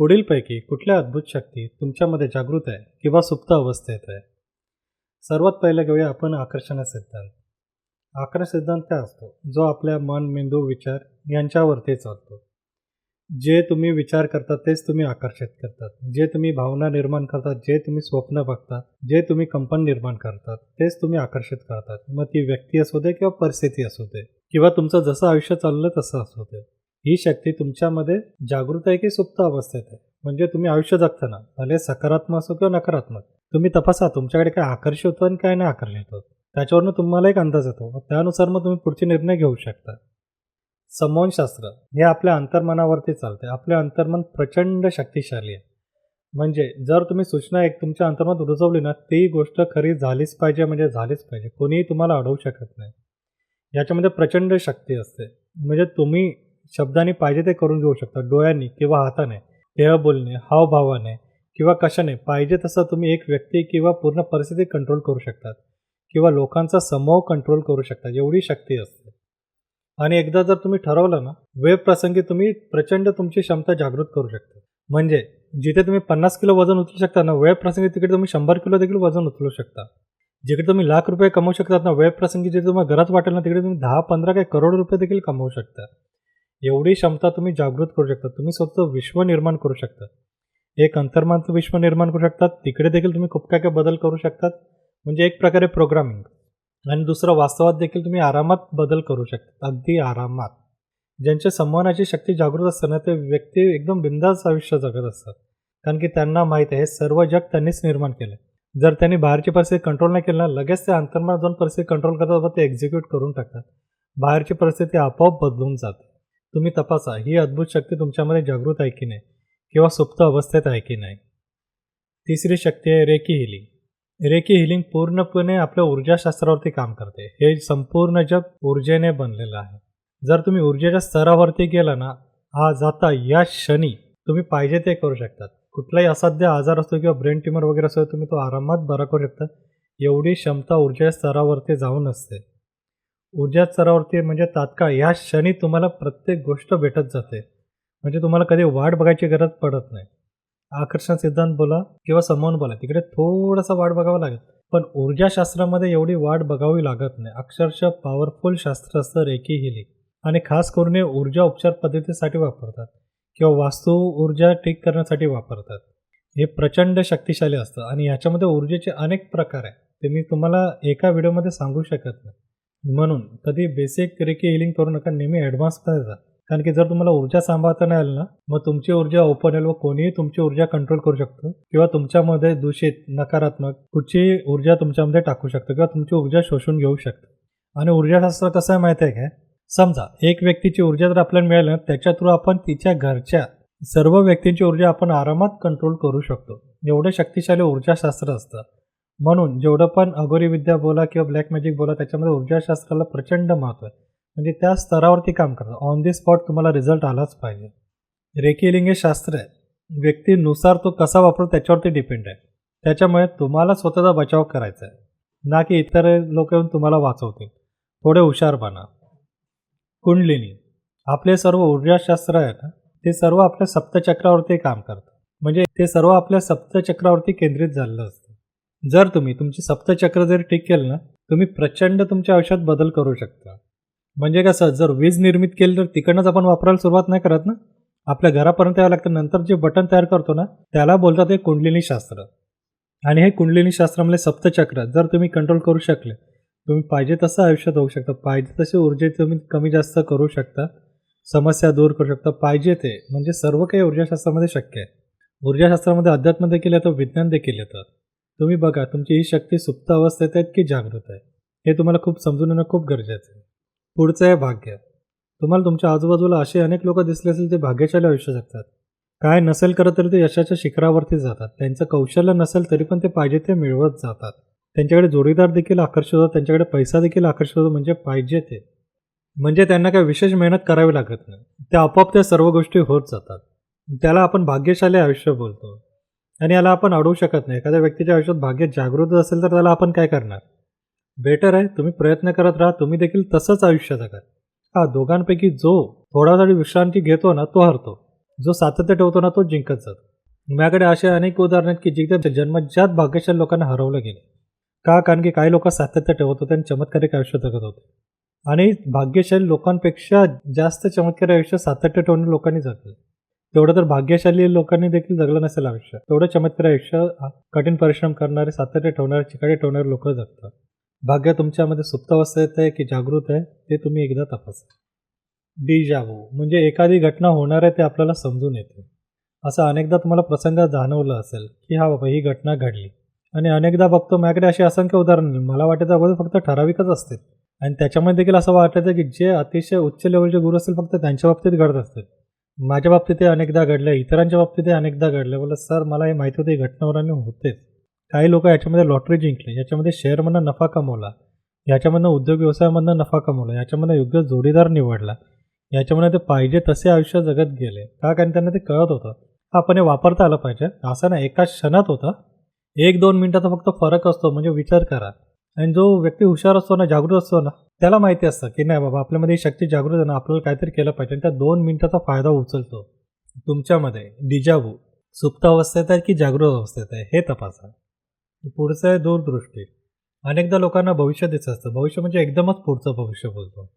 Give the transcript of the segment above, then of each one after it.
पुढीलपैकी कुठल्या अद्भुत शक्ती तुमच्यामध्ये जागृत आहे किंवा सुप्त अवस्थेत आहे? सर्वात पहिलं घेऊया आपण आकर्षण सिद्धांत. आकर्षण सिद्धांत काय असतो? जो आपल्या मन मेंदू विचार यांच्यावरती चालतो. जे तुम्ही विचार करता तेच तुम्ही आकर्षित करतात. जे तुम्ही भावना निर्माण करतात जे तुम्ही स्वप्न बघता जे तुम्ही कंपन निर्माण करतात तेच तुम्ही आकर्षित करतात. मग ती व्यक्ती असू दे किंवा परिस्थिती असू दे किंवा तुमचं जसं आयुष्य चाललं तसं असू दे. ही शक्ती तुमच्यामध्ये जागृत आहे की सुप्त अवस्थेत आहे? म्हणजे तुम्ही आयुष्य जगताना भले सकारात्मक असो किंवा नकारात्मक तुम्ही तपासा तुमच्याकडे काय आकर्षित होतं आणि काय नाही आकर्षित होत. त्याच्यावरनं तुम्हाला एक अंदाज येतो. त्यानुसार मग तुम्ही पुढचे निर्णय घेऊ शकता. संमोहनशास्त्र हे आपल्या अंतर्मनावरती चालते आपले अंतर्मन प्रचंड शक्तिशाली आहे. म्हणजे जर तुम्ही सूचना एक तुमच्या अंतर्मनात रुजवली ना ती गोष्ट खरी झालीच पाहिजे म्हणजे झालीच पाहिजे. कोणीही तुम्हाला अडवू शकत नाही. याच्यामध्ये प्रचंड शक्ती असते. म्हणजे तुम्ही शब्दांनी पाहिजे ते करून घेऊ शकता. डोळ्यांनी किंवा हाताने देह बोलणे हावभावाने किंवा कशाने पाहिजे तसं तुम्ही एक व्यक्ती किंवा पूर्ण परिस्थिती कंट्रोल करू शकतात किंवा लोकांचा समूह कंट्रोल करू शकता एवढी शक्ती असते. आणि एकदा जर तुम्ही ठरवलं ना वेब प्रसंगी तुम्ही प्रचंड तुमची क्षमता जागृत करू शकता. म्हणजे जिथे तुम्ही पन्नास किलो वजन उचलू शकता ना वेब प्रसंगी तिकडे तुम्ही शंभर किलो देखील वजन उचलू शकता. जिकडे तुम्ही लाख रुपये कमवू शकतात ना वेब प्रसंगी जे तुम्हाला गरज वाटेल ना तिकडे तुम्ही दहा पंधरा काही करोड रुपये देखील कमवू शकता. एवढी क्षमता तुम्ही जागृत करू शकता. तुम्ही स्वतः विश्व निर्माण करू शकता. एक अंतर्मानचं विश्व निर्माण करू शकतात तिकडे देखील तुम्ही खूप काय काय बदल करू शकतात. म्हणजे एक प्रकारे प्रोग्रामिंग आणि दुसरं वास्तवात देखील तुम्ही आरामात बदल करू शकता. अगदी आरामात. ज्यांच्या संवहनाची शक्ती जागृत असते ना ते व्यक्ती एकदम बिंदास आयुष्य जगत असतात. कारण की त्यांना माहीत आहे सर्व जग त्यांनीच निर्माण केलं जर त्यांनी बाहेरची परिस्थिती कंट्रोल नाही केली ना लगेच ते अंतर्मात जाऊन परिस्थिती कंट्रोल करतात व ते एक्झिक्यूट करून टाकतात. बाहेरची परिस्थिती आपोआप बदलून जाते. तुम्ही तपासा ही अद्भुत शक्ती तुमच्यामध्ये जागृत आहे की नाही? किंवा सुप्त अवस्थेत आहे की नाही? तिसरी शक्ती आहे रेकी हिलिंग. रेकी हिलिंग पूर्णपणे आपल्या ऊर्जाशास्त्रावरती काम करते. हे संपूर्ण जग ऊर्जेने बनलेलं आहे. जर तुम्ही ऊर्जेच्या स्तरावरती गेला ना हा जाता या क्षणी तुम्ही पाहिजे ते करू शकतात. कुठलाही असाध्य आजार असतो किंवा ब्रेन ट्युमर वगैरे असतो तुम्ही तो आरामात बरा करू शकता. एवढी क्षमता ऊर्जेच्या स्तरावरती जाऊन असते. ऊर्जा स्तरावरती म्हणजे तात्काळ या क्षणी तुम्हाला प्रत्येक गोष्ट भेटत जाते. म्हणजे तुम्हाला कधी वाट बघायची गरज पडत नाही. आकर्षण सिद्धांत बोला किंवा समोन बोला तिकडे थोडासा वाट बघावं लागेल. पण ऊर्जाशास्त्रामध्ये एवढी वाट बघावी लागत नाही. अक्षरशः पॉवरफुल शास्त्र असतं रेकी हिलिंग आणि खास करून हे ऊर्जा उपचार पद्धतीसाठी वापरतात किंवा वास्तू ऊर्जा ठीक करण्यासाठी वापरतात. हे प्रचंड शक्तिशाली असतं आणि याच्यामध्ये ऊर्जेचे अनेक प्रकार आहेत. ते मी तुम्हाला एका व्हिडिओमध्ये सांगू शकत नाही. म्हणून कधी बेसिक रेकी हिलिंग करू नका नेहमी ॲडव्हान्समध्ये जा. कारण की जर तुम्हाला ऊर्जा सांभाळता नाही आली ना मग तुमची ऊर्जा ओपन येईल व कोणीही तुमची ऊर्जा कंट्रोल करू शकतो. किंवा तुमच्यामध्ये दूषित नकारात्मक कुठची ऊर्जा तुमच्यामध्ये टाकू शकतो किंवा तुमची ऊर्जा शोषून घेऊ शकतो. आणि ऊर्जाशास्त्र कसं आहे माहिती आहे काय समजा एक व्यक्तीची ऊर्जा जर आपल्याला मिळाली ना त्याच्या थ्रू आपण तिच्या घरच्या सर्व व्यक्तींची ऊर्जा आपण आरामात कंट्रोल करू शकतो. एवढं शक्तिशाली ऊर्जाशास्त्र असतं. म्हणून जेवढं पण अघोरी विद्या बोला किंवा ब्लॅक मॅजिक बोला त्याच्यामध्ये ऊर्जाशास्त्राला प्रचंड महत्त्व आहे. म्हणजे त्या स्तरावरती काम करतं ऑन दी स्पॉट तुम्हाला रिझल्ट आलाच पाहिजे. रेकिलिंग हे शास्त्र आहे. व्यक्तीनुसार तो कसा वापरतो त्याच्यावरती डिपेंड आहे. त्याच्यामुळे तुम्हाला स्वतःचा बचाव करायचा आहे. ना की इतर लोक येऊन तुम्हाला वाचवतील. थोडे हुशार बना. कुंडलिनी. आपले सर्व ऊर्जाशास्त्र आहे ना ते सर्व आपल्या सप्तचक्रावरती काम करतं. म्हणजे ते सर्व आपल्या सप्तचक्रावरती केंद्रित झालेलं असतं. जर तुम्ही तुमची सप्तचक्र जर ठीक केलं ना तुम्ही प्रचंड तुमच्या आयुष्यात बदल करू शकता. म्हणजे कसं जर वीज निर्मित केली तर तिकडनंच आपण वापरायला सुरुवात नाही करत ना? आपल्या घरापर्यंत यावं लागतं. नंतर जे बटन तयार करतो ना त्याला बोलतात हे कुंडलिनी शास्त्र. आणि हे कुंडलिनी शास्त्रामधले सप्तचक्र जर तुम्ही कंट्रोल करू शकले तुम्ही पाहिजे तसं आयुष्यात होऊ शकता. पाहिजे तसे ऊर्जे तुम्ही कमी जास्त करू शकता. समस्या दूर करू शकता. पाहिजे ते. म्हणजे सर्व काही ऊर्जाशास्त्रामध्ये शक्य आहे. ऊर्जाशास्त्रामध्ये अध्यात्म देखील येतं विज्ञान देखील येतं. तुम्ही बघा तुमची ही शक्ती सुप्त अवस्थेत आहेत की जागृत आहे हे तुम्हाला खूप समजून येणं खूप गरजेचं आहे. पुढचं आहे भाग्य. तुम्हाला तुमच्या आजूबाजूला असे अनेक लोक दिसले असेल ते भाग्यशाली आयुष्य जगतात. काय नसेल करत तरी ते यशाच्या शिखरावरती जातात. त्यांचं कौशल्य नसेल तरी पण ते पाहिजे ते मिळवत जातात. त्यांच्याकडे जोडीदार देखील आकर्षित होतात. त्यांच्याकडे पैसा देखील आकर्षित होतो. म्हणजे पाहिजे ते. म्हणजे त्यांना काय विशेष मेहनत करावी लागत नाही. त्या आपोआप त्या सर्व गोष्टी होत जातात. त्याला आपण भाग्यशाली आयुष्य बोलतो. आणि याला आपण अडवू शकत नाही. एखाद्या व्यक्तीच्या आयुष्यात भाग्य जागृत असेल तर त्याला आपण काय करणार? बेटर आहे तुम्ही प्रयत्न करत राहा तुम्ही देखील तसंच आयुष्य जगा हा दोघांपैकी जो थोडा तरी विश्रांती घेतो ना तो हरतो. जो सातत्य ठेवतो ना तो जिंकत जातो. माझ्याकडे असे अनेक उदाहरण आहेत की जिथे जन्मजात भाग्यशाली लोकांना हरवलं गेलं. का? कारण की काही लोक सातत्य ठेवत होते आणि चमत्कारिक आयुष्य जगत होते. आणि भाग्यशाली लोकांपेक्षा जास्त चमत्कारी आयुष्य सातत्य ठेवणे लोकांनी जगलं. तेवढं तर भाग्यशाली लोकांनी देखील जगलं नसेल आयुष्य. तेवढं चमत्कार आयुष्य कठीण परिश्रम करणारे सातत्य ठेवणारे चिकाटी ठेवणारे लोक जगतात. भाग्य तुमच्यामध्ये सुप्तावस्थेत आहे की जागृत आहे ते तुम्ही एकदा तपासा. डी म्हणजे एखादी घटना होणार आहे ते आपल्याला समजून येते. असं अनेकदा तुम्हाला प्रसंग जाणवलं असेल की हा बाबा ही घटना घडली. आणि अनेकदा बघतो माझ्याकडे अशी असंख्य उदाहरणं मला वाटायचं अगोदर फक्त ठराविकच असतील. आणि त्याच्यामध्ये देखील असं वाटायचं की जे अतिशय उच्च लेवलचे गुरु असतील फक्त त्यांच्या बाबतीत घडत असतील. माझ्या बाबतीत ते अनेकदा घडले इतरांच्या बाबतीत ते अनेकदा घडले बोला सर मला हे माहिती होते घटनावरांनी होतेच. काही लोक याच्यामध्ये लॉटरी जिंकले याच्यामध्ये शेअरमधनं नफा कमवला याच्यामधनं उद्योग व्यवसायामधनं नफा कमवला याच्यामधनं योग्य जोडीदार निवडला याच्यामध्ये ते पाहिजे तसे आयुष्य जगत गेले. का? कारण त्यांना ते कळत होतं. हा पण हे वापरता आलं पाहिजे. असं ना एका क्षणात होता. एक दोन मिनटाचा फक्त फरक असतो म्हणजे विचार करा. आणि जो व्यक्ती हुशार असतो ना जागृत असतो ना त्याला माहिती असतं की नाही बाबा आपल्यामध्ये शक्ती जागृत आहे ना आपल्याला काहीतरी केलं पाहिजे आणि त्या दोन मिनिटाचा फायदा उचलतो. तुमच्यामध्ये डिजाबू सुप्त अवस्थेत आहे की जागृत अवस्थेत आहे हे तपासा. पुढचं आहे दूरदृष्टी. अनेकदा लोकांना भविष्य दिसत असतं. भविष्य म्हणजे एकदमच पुढचं भविष्य बोलतो.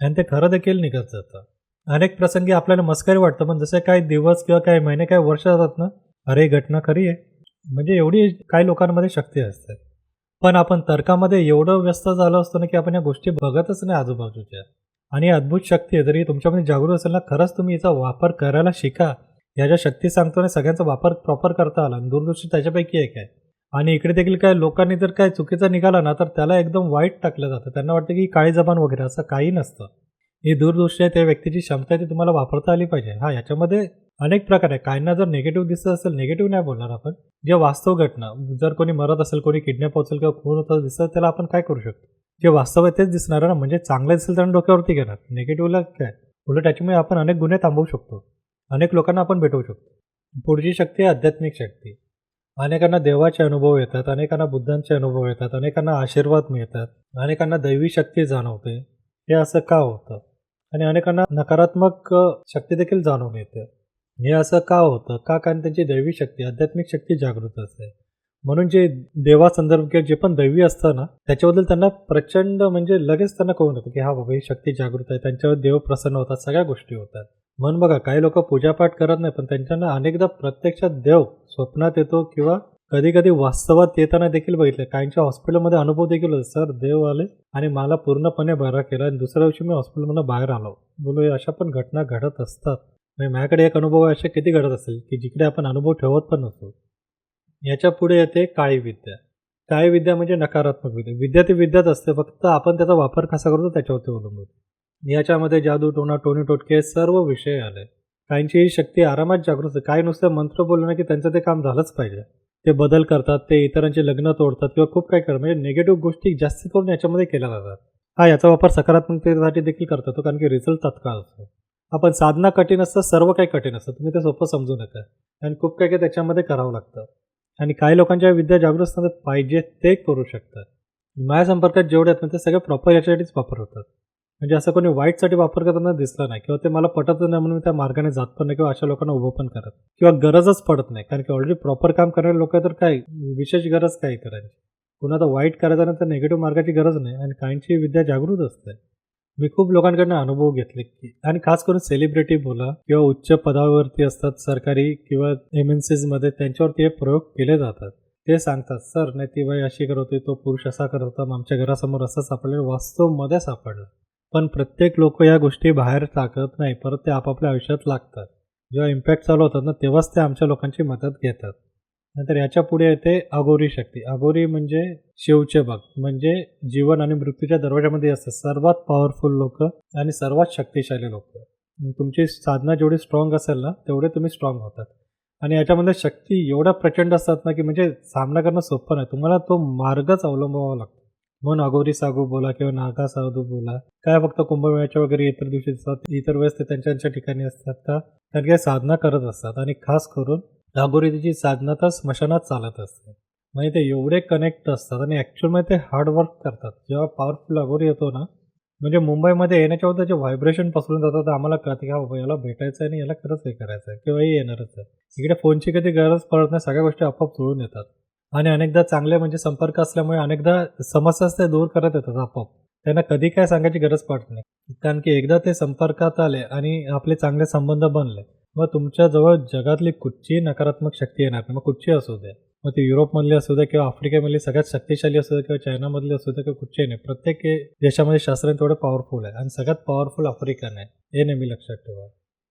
आणि ते खरं देखील निघत जातं. अनेक प्रसंगी आपल्याला मस्करी वाटतं पण जसे काही दिवस किंवा काही महिने काही वर्ष जातात ना अरे घटना खरी आहे. म्हणजे एवढी काही लोकांमध्ये शक्ती असते. पण आपण तर्कामध्ये एवढं व्यस्त झालो असतो ना की आपण या गोष्टी बघतच नाही आजूबाजूच्या. आणि अद्भुत शक्ती आहे जरी तुमच्यामध्ये जागृत असेल ना खरंच तुम्ही याचा वापर करायला शिका. या ज्या शक्ती सांगतो आणि सगळ्यांचा वापर प्रॉपर करता आला. आणि दूरदृष्टी त्याच्यापैकी एक आहे. आणि इकडे देखील काय लोकांनी जर काय चुकीचा निघाला ना तर त्याला एकदम वाईट टाकलं जातं. त्यांना वाटतं की काळी जबान वगैरे असं काही नसतं. ही दूरदृष्टी आहे त्या व्यक्तीची क्षमता आहे ती तुम्हाला वापरता आली पाहिजे. हा याच्यामध्ये अनेक प्रकार आहे. काहींना जर निगेटिव्ह दिसत असेल निगेटिव्ह नाही बोलणार आपण. जे वास्तव घटना जर कोणी मरत असेल कोणी किडनॅप असेल किंवा खून होत दिसत त्याला आपण काय करू शकतो? जे वास्तव आहे तेच दिसणार ना. म्हणजे चांगलं दिसेल तर डोक्यावरती घेणार. निगेटिव्हला काय? उलट याच्यामुळे आपण अनेक गुन्हे थांबवू शकतो. अनेक लोकांना आपण भेटवू शकतो. पुढची शक्ती आहे आध्यात्मिक शक्ती. अनेकांना देवाचे अनुभव येतात अनेकांना बुद्धांचे अनुभव येतात अनेकांना आशीर्वाद मिळतात अनेकांना दैवी शक्ती जाणवते. हे असं का होतं? आणि अनेकांना नकारात्मक शक्ती देखील जाणवून येते. हे असं का होतं? का? कारण त्यांची दैवी शक्ती आध्यात्मिक शक्ती जागृत असते. म्हणून जे देवासंदर्भ किंवा जे पण दैवी असतं ना त्याच्याबद्दल त्यांना प्रचंड म्हणजे लगेच त्यांना कळून येतं की हा बाबा ही शक्ती जागृत आहे. त्यांच्यावर देव प्रसन्न होतात सगळ्या गोष्टी होतात. म्हणून बघा काही लोक पूजापाठ करत नाही पण त्यांच्यानं अनेकदा प्रत्यक्षात देव स्वप्नात येतो किंवा कधी कधी वास्तवात येताना देखील बघितलं काहींच्या हॉस्पिटलमध्ये अनुभव देखील होता सर देव आले आणि मला पूर्णपणे बरा केला आणि दुसऱ्या दिवशी मी हॉस्पिटलमधून बाहेर आलो. बोलो अशा पण घटना घडत असतात. म्हणजे माझ्याकडे एक अनुभव असे किती घडत असेल की जिकडे आपण अनुभव ठेवत पण नसतो याच्यापुढे येते काळी विद्या काळी विद्या म्हणजे नकारात्मक विद्या. विद्या ती विद्याच असते फक्त आपण त्याचा वापर कसा करतो त्याच्यावरती अवलंबून. याच्यामध्ये जादू टोना टोनी टोटके सर्व विषय आले. काहींची ही शक्ती आरामात जागृत असते काही नुसतं मंत्र बोलणं की त्यांचं ते काम झालंच पाहिजे. ते बदल करतात ते इतरांचे लग्न तोडतात किंवा खूप काही करतात. म्हणजे निगेटिव्ह गोष्टी जास्ती करून याच्यामध्ये केल्या जातात. हा याचा वापर सकारात्मकतेसाठी देखील करतात कारण की रिझल्ट तात्काळ असतो. आपण साधना कठीण असतं सर्व काही कठीण असतं. तुम्ही ते सोपं समजू नका. आणि खूप काही काही त्याच्यामध्ये करावं लागतं. आणि काही लोकांच्या विद्या जागृत असतात पाहिजे ते करू शकतात. माझ्या संपर्कात जेवढे आहेत ना ते सगळे प्रॉपर याच्यासाठीच वापर होतात. म्हणजे असं कोणी वाईटसाठी वापर करताना दिसलं नाही किंवा ते मला पटत नाही म्हणून त्या मार्गाने जात पण नाही किंवा अशा लोकांना उभं पण करत किंवा गरजच पडत नाही. कारण की ऑलरेडी प्रॉपर काम करणारे लोक तर काय? विशेष गरज काय करायची कुणा तर वाईट करायचं तर निगेटिव्ह मार्गाची गरज नाही. आणि काहींची विद्या जागृत असते. मी खूप लोकांकडनं अनुभव घेतले की आणि खास करून सेलिब्रिटी बोला किंवा उच्च पदावरती असतात सरकारी किंवा एम एन सीजमध्ये त्यांच्यावरती हे प्रयोग केले जातात. ते सांगतात सर नाही ती बाई अशी करत होती तो पुरुष असा करत होता मग आमच्या घरासमोर असं सापडलं वास्तवमध्ये सापडलं. पण प्रत्येक लोक या गोष्टी बाहेर टाकत नाही परत ते आपापल्या आयुष्यात लागतात. जेव्हा इम्पॅक्ट चालू होतात ना तेव्हाच ते आमच्या लोकांची मदत घेतात. नंतर याच्यापुढे येते अघोरी शक्ती. अघोरी म्हणजे शिवचे भक्त म्हणजे जीवन आणि मृत्यूच्या दरवाजामध्ये असतात सर्वात पॉवरफुल लोक आणि सर्वात शक्तिशाली लोक. तुमची साधना जेवढी स्ट्रॉंग असेल ना तेवढे तुम्ही स्ट्रॉंग होतात. आणि याच्यामध्ये शक्ती एवढ्या प्रचंड असतात ना की म्हणजे सामना करणं सोपं नाही. तुम्हाला तो मार्गच अवलंबावा लागतो. म्हणून अगोरी सागू बोला किंवा नागा साधू बोला. काय फक्त कुंभमेळ्याच्या वगैरे इतर दिवशी असतात इतर वेळेस ते त्यांच्या ठिकाणी असतात का? कारण काही साधना करत असतात. आणि खास करून लागोरीची साधना तर स्मशानात चालत असते. म्हणजे ते एवढे कनेक्ट असतात आणि ॲक्च्युअलमध्ये ते हार्डवर्क करतात. जेव्हा पॉवरफुल लागोरी येतो ना म्हणजे मुंबईमध्ये येण्याच्या अगोदर जे व्हायब्रेशन पसरून जातात आम्हाला कळतं की हा याला भेटायचं आहे आणि याला खरंच हे करायचं आहे किंवा हे येणारच आहे. इकडे फोनची कधी गरज पडत नाही सगळ्या गोष्टी आपोआप जुळून येतात. आणि अनेकदा चांगले म्हणजे संपर्क असल्यामुळे अनेकदा समस्याच ते दूर करत येतात आपोआप. त्यांना कधी काय सांगायची गरज पडत नाही. कारण की एकदा ते संपर्कात आले आणि आपले चांगले संबंध बनले मग तुमच्याजवळ जगातली कुठचीही नकारात्मक शक्ती येणार नाही. मग कुठची असू दे. मग ती युरोपमधली असू दे किंवा आफ्रिकेमधली सगळ्यात शक्तिशाली असू दे किंवा चायनामधली असू दे किंवा कुठचीही नाही. प्रत्येक देशामध्ये शास्त्रज्ञ तेवढं पॉवरफुल आहे आणि सगळ्यात पॉवरफुल आफ्रिकन आहे हे नेहमी लक्षात ठेवा.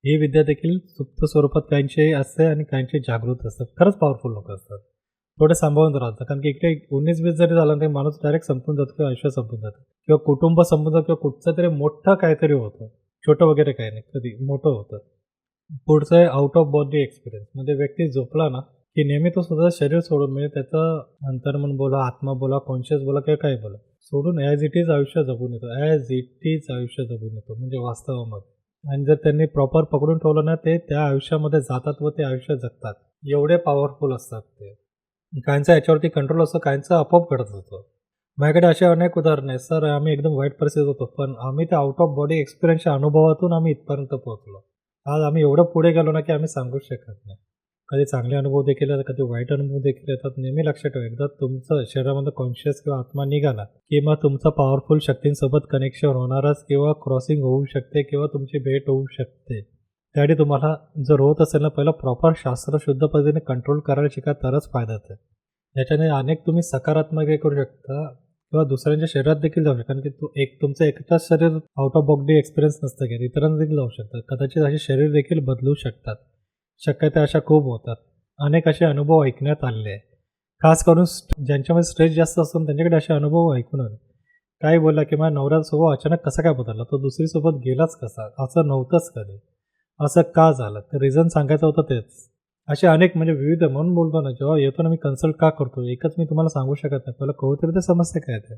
ही विद्या देखील सुप्त स्वरूपात काहींची असते आणि काहींची जागृत असतात. खरंच पॉवरफुल लोक असतात. थोडे सांभाळून राहतात. कारण की इकडे उन्नीस वीस जरी झालं तरी माणूस डायरेक्ट संपून जातो किंवा आयुष्य संपून जातं. किंवा कुटुंब संपून जातं किंवा कुठचं तरी मोठं काहीतरी होतं. छोटं वगैरे काही नाही. कधी मोठं होतं. पुढचं आहे आउट ऑफ बॉडी एक्सपिरियन्स म्हणजे व्यक्ती झोपला ना की नेहमी तो स्वतः शरीर सोडून म्हणजे त्याचं अंतर्मन बोला आत्मा बोला कॉन्शियस बोला किंवा काही बोला सोडून ॲज इट इज आयुष्य जगून येतो. ॲज इट इज आयुष्य जगून येतो म्हणजे वास्तवामध्ये. आणि जर त्यांनी प्रॉपर पकडून ठेवलं ना ते त्या आयुष्यामध्ये जातात व ते आयुष्य जगतात. एवढे पॉवरफुल असतात ते. काहींचा याच्यावरती कंट्रोल असतो काहींचा आपोआप घडत होतं माझ्याकडे असे अनेक उदाहरणं आहेत. सर आम्ही एकदम वाईट परिस्थितीत होतो पण आम्ही त्या आउट ऑफ बॉडी एक्सपिरियन्सच्या अनुभवातून आम्ही इथपर्यंत पोहोचलो. आज आम्ही एवढं पुढे गेलो ना की आम्ही सांगूच शकत नाही. कधी चांगले अनुभव देखील येतात कधी वाईट अनुभव देखील येतात. नेहमी लक्षात ठेवा एकदा तुमचं शरीरामध्ये कॉन्शियस किंवा आत्मा निघाला की मग तुमचं पॉवरफुल शक्तींसोबत कनेक्शन होणारच किंवा क्रॉसिंग होऊ शकते किंवा तुमची भेट होऊ शकते. त्यासाठी तुम्हाला जर होत असेल ना पहिलं प्रॉपर शास्त्र शुद्ध पद्धतीने कंट्रोल करायला शिका तरच फायदा आहे याच्याने अनेक तुम्ही सकारात्मक हे करू शकता. किंवा दुसऱ्यांच्या शरीरात देखील जाऊ शकतो. कारण की तू एक तुमचं एकटाच शरीर आउट ऑफ बॉडी एक्सपिरियन्स नसतं की इतरांना देखील जाऊ शकतात कदाचित असे शरीर देखील बदलू शकतात. शक्यता अशा खूप होतात. अनेक असे अनुभव ऐकण्यात आलेले आहे खास करून स्ट- ज्यांच्यामध्ये स्ट्रेस जास्त असतो त्यांच्याकडे असे अनुभव ऐकून आले. काय बोलला की माझ्या नवऱ्यासोबत स्वभाव अचानक कसा काय बदलला? तो दुसरीसोबत गेलाच कसा? असं नव्हतंच कधी. असं का झालं? तर रिझन सांगायचं होतं तेच. असे अनेक म्हणजे विविध म्हणून बोलतो ना जेव्हा येतो ना मी कन्सल्ट का करतो? एकच मी तुम्हाला सांगू शकत नाही. पहिलं कळू तरी ते समस्या काय ते.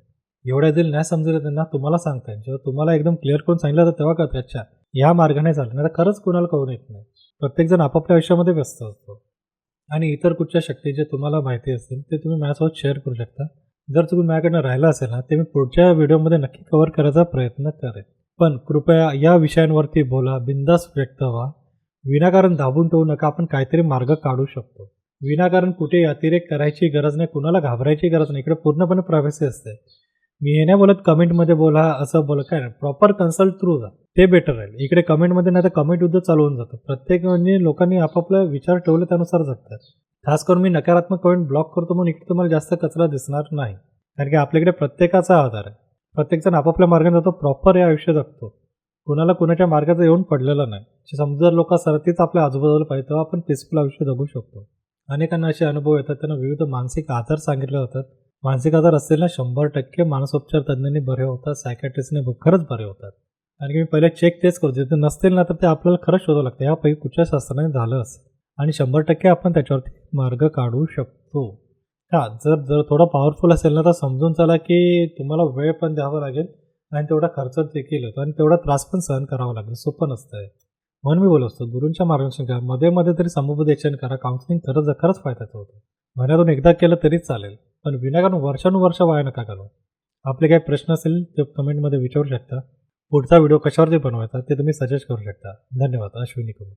एवढ्या दिल नाही समजलं त्यांना तुम्हाला सांगताय जेव्हा तुम्हाला एकदम क्लिअर करून सांगितलं तर तेव्हा कळतं अच्छा या मार्गाने झालं. नाही तर खरंच कोणाला कळून येत नाही. प्रत्येकजण आपापल्या आयुष्यामध्ये व्यस्त असतो. आणि इतर कुठच्या शक्ती जे तुम्हाला माहिती असतील ते तुम्ही माझ्यासोबत शेअर करू शकता. जर चुकून माझ्याकडनं राहिलं असेल ना ते मी पुढच्या व्हिडिओमध्ये नक्की कव्हर करायचा प्रयत्न करेन. पण कृपया या विषयांवरती बोला बिंदास व्यक्त व्हा. विनाकारण दाबून ठेवू नका आपण काहीतरी मार्ग काढू शकतो. विनाकारण कुठेही अतिरेक करायची गरज नाही कुणाला घाबरायची गरज नाही इकडे पूर्णपणे प्रायव्हसी असते. मी हे नाही बोलत कमेंटमध्ये बोला असं बोला काय नाही प्रॉपर कन्सल्ट थ्रू जा. ते बेटर राहील. इकडे कमेंटमध्ये नाही तर कमेंट युद्ध चालवून जातं. प्रत्येक म्हणजे लोकांनी आपापला विचार ठेवले त्यानुसार जगतात. खास करून मी नकारात्मक कमेंट ब्लॉक करतो म्हणून इकडे तुम्हाला जास्त कचरा दिसणार नाही. कारण की आपल्याकडे प्रत्येकाचा आधार आहे. प्रत्येकजण आपापल्या मार्गाने जातो प्रॉपर हे आयुष्य जगतो. कुणाला कुणाच्या मार्गाचं येऊन पडलेलं नाही. समजा जर लोक सरतीच आपल्या आजूबाजूला पाहिजे तेव्हा आपण पीसफुल आयुष्य जगू शकतो. अनेकांना असे अनुभव येतात त्यांना विविध मानसिक आजार सांगितले जातात. मानसिक आजार असतील ना शंभर टक्के मानसोपचार तज्ज्ञांनी बरे होतात सायकॅट्रिस्टने खरंच बरे होतात. कारण की मी पहिले चेक तेच करतो ते नसतील ना तर ते आपल्याला खरंच शोधावं लागतं. यापैकी कुठच्या शास्त्राने झालं असेल. आणि शंभर टक्के आपण त्याच्यावरती मार्ग काढू शकतो. हां जर जर थोडं पॉवरफुल असेल ना तर समजून चला की तुम्हाला वेळ पण द्यावा लागेल. आणि तेवढा खर्च देखील होतो आणि तेवढा त्रास पण सहन करावा लागेल. सोपं नसतं आहे म्हणून मी बोलत असतो गुरूंच्या मार्गदर्शन करा मध्ये मध्ये तरी समुपदेशन करा काउन्सिलिंग खरंच खरंच फायद्याचं होतं. महिन्यातून एकदा केलं तरी चालेल पण विनाकारण वर्षानुवर्ष वाया नका घालू आपले काही प्रश्न असेल ते कमेंटमध्ये विचारू शकता. पुढचा व्हिडिओ कशावरती बनवायचा ते तुम्ही सजेस्ट करू शकता. धन्यवाद. अश्विनी कुमार.